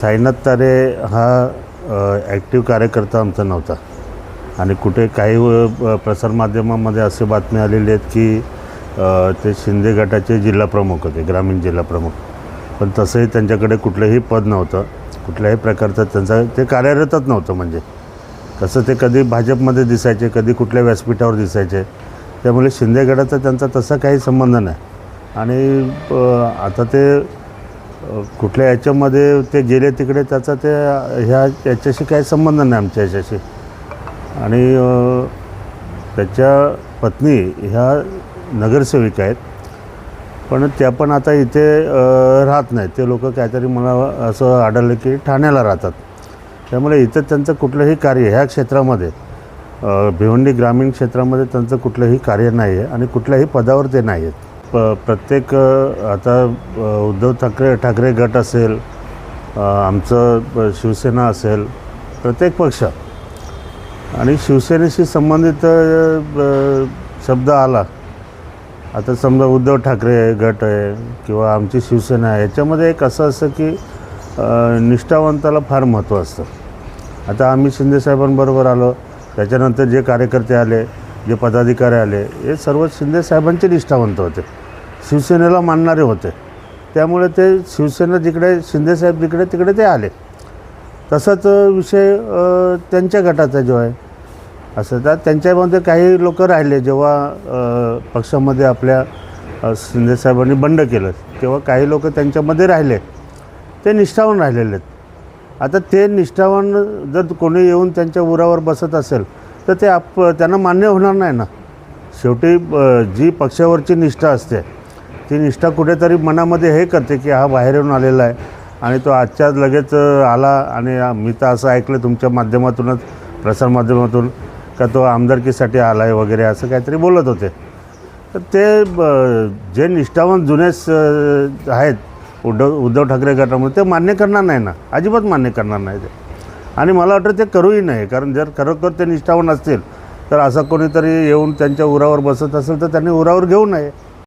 साईनाथ तारे हा ॲक्टिव्ह कार्यकर्ता आमचा नव्हता. आणि कुठे काही प्रसारमाध्यमामध्ये असे बातमी आलेली आहेत की ते शिंदे गटाचे जिल्हाप्रमुख होते ग्रामीण जिल्हाप्रमुख पण तसंही त्यांच्याकडे कुठलंही पद नव्हतं कुठल्याही प्रकारचं त्यांचा ते कार्यरतच नव्हतं म्हणजे. तसं ते कधी भाजपमध्ये दिसायचे कधी कुठल्या व्यासपीठावर दिसायचे त्यामुळे शिंदे गटाचा त्यांचा तसा काही संबंध नाही. आणि आता ते कुठल्या याच्यामध्ये ते गेले तिकडे त्याचा ते ह्या याच्याशी काही संबंध नाही आमच्या याच्याशी. आणि त्याच्या पत्नी ह्या नगरसेविका आहेत. पण त्या पण आता इथे राहत नाहीत. ते लोक काहीतरी मला असं आढळलं की ठाण्याला राहतात. त्यामुळे इथं त्यांचं कुठलंही कार्य ह्या क्षेत्रामध्ये भिवंडी ग्रामीण क्षेत्रामध्ये त्यांचं कुठलंही कार्य नाही आहे आणि कुठल्याही पदावर ते नाही आहेत प प्रत्येक आता उद्धव ठाकरे ठाकरे गट असेल आमचं शिवसेना असेल प्रत्येक पक्ष. आणि शिवसेनेशी संबंधित शब्द आला. आता समजा उद्धव ठाकरे गट आहे किंवा आमची शिवसेना आहे याच्यामध्ये एक असं असतं की निष्ठावंताला फार महत्त्व असतं. आता आम्ही शिंदेसाहेबांबरोबर आलो त्याच्यानंतर जे कार्यकर्ते आले जे पदाधिकारी आले हे सर्व शिंदेसाहेबांचे निष्ठावंत होते. शिवसेनेला मानणारे होते. त्यामुळे ते शिवसेना जिकडे शिंदेसाहेब जिकडे तिकडे ते आले. तसाच विषय त्यांच्या गटाचा जो आहे. असं तर त्यांच्यामध्ये काही लोक राहिले जेव्हा पक्षामध्ये आपल्या शिंदेसाहेबांनी बंड केलं. तेव्हा काही लोक त्यांच्यामध्ये राहिले. ते निष्ठावान राहिलेले आहेत. आता ते निष्ठावान जर कोणी येऊन त्यांच्या उरावर बसत असेल तर ते आप त्यांना मान्य होणार नाही ना. शेवटी जी पक्षावरची निष्ठा असते ती निष्ठा कुठेतरी मनामध्ये हे करते की हा बाहेर येऊन आलेला आहे. आणि तो आजच्याच लगेच आला आणि मी तर असं ऐकलं तुमच्या माध्यमातूनच प्रसारमाध्यमातून का तो आमदारकीसाठी आला आहे वगैरे असं काहीतरी बोलत होते. तर ते ब- जे निष्ठावान जुने स- आहेत उद्धव उद्धव ठाकरे गटामध्ये ते मान्य करणार नाही ना. अजिबात मान्य करणार नाही ते. आणि मला वाटतं ते करूही नाही कारण जर खरोखर ते निष्ठावान असतील तर असं कोणीतरी येऊन त्यांच्या उरावर बसत असेल तर त्यांनी उरावर घेऊ नये.